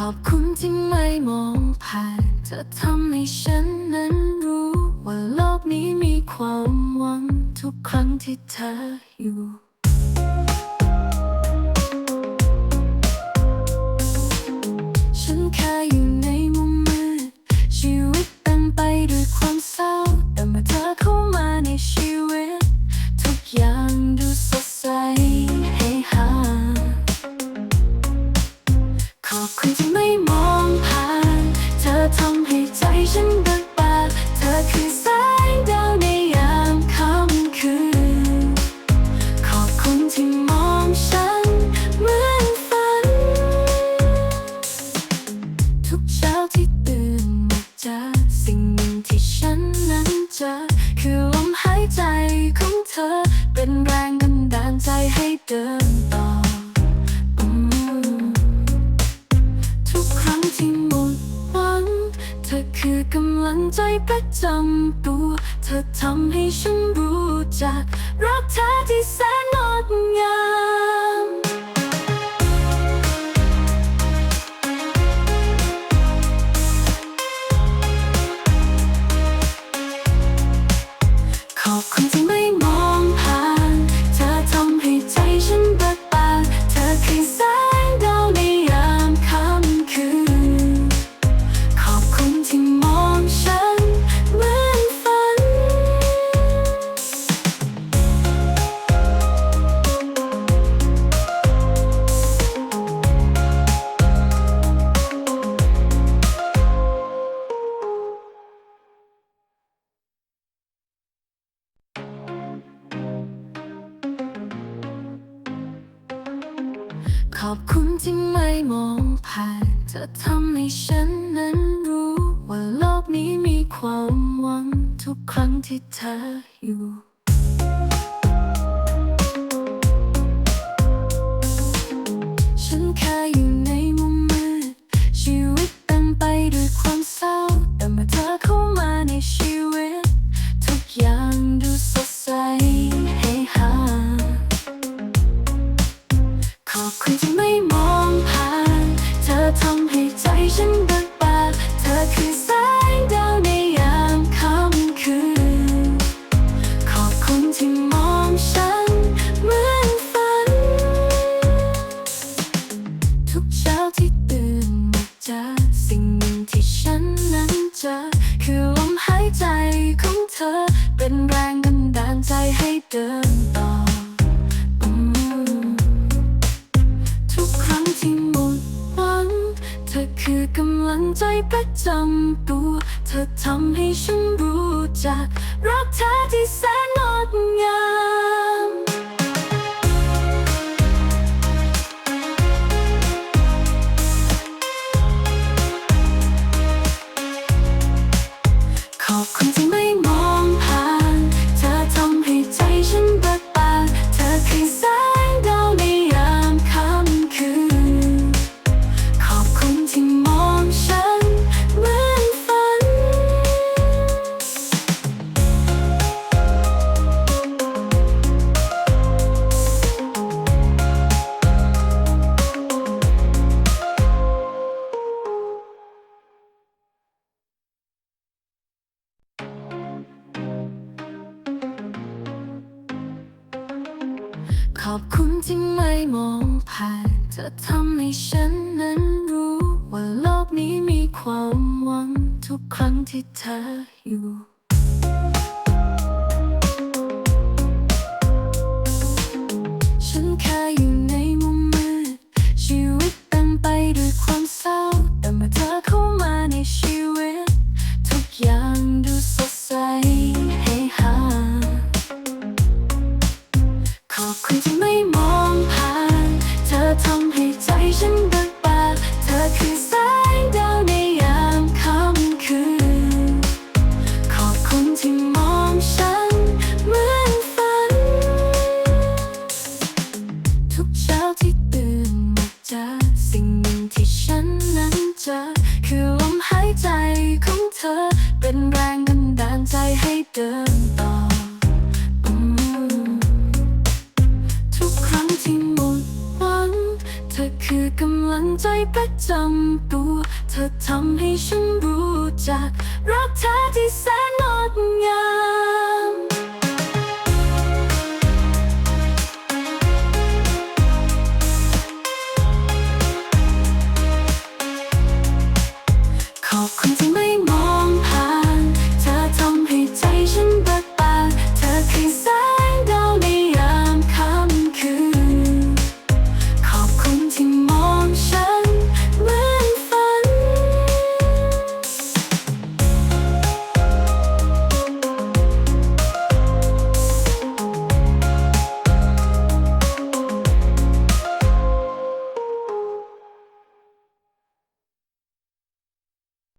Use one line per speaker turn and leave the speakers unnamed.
ขอบคุณที่ไม่มองผ่านเธอทำให้ฉันนั้นรู้ ว่าโลกนี้มีความหวังทุกครั้งที่เธออยู่ ลังใจประจำตัว เธอทำให้ฉันรู้จัก รักเธอที่แสนงดงาม ขอบคุณที่ไม่มองผ่าน เธอทำให้ฉันนั้นรู้ ว่าโลกนี้มีความหวังทุกครั้งที่เธออยู่ นใจประจำตัว เธอทำให้ฉันรู้จัก รักเธอที่แสน ขอบคุณที่ไม่มองผ่านเธอทำให้ฉันนั้นรู้ ว่าโลกนี้มีความหวังทุกครั้งที่เธออยู่ จประจำตัว เธอทำให้ฉันรู้จัก รักเธอที่แสนง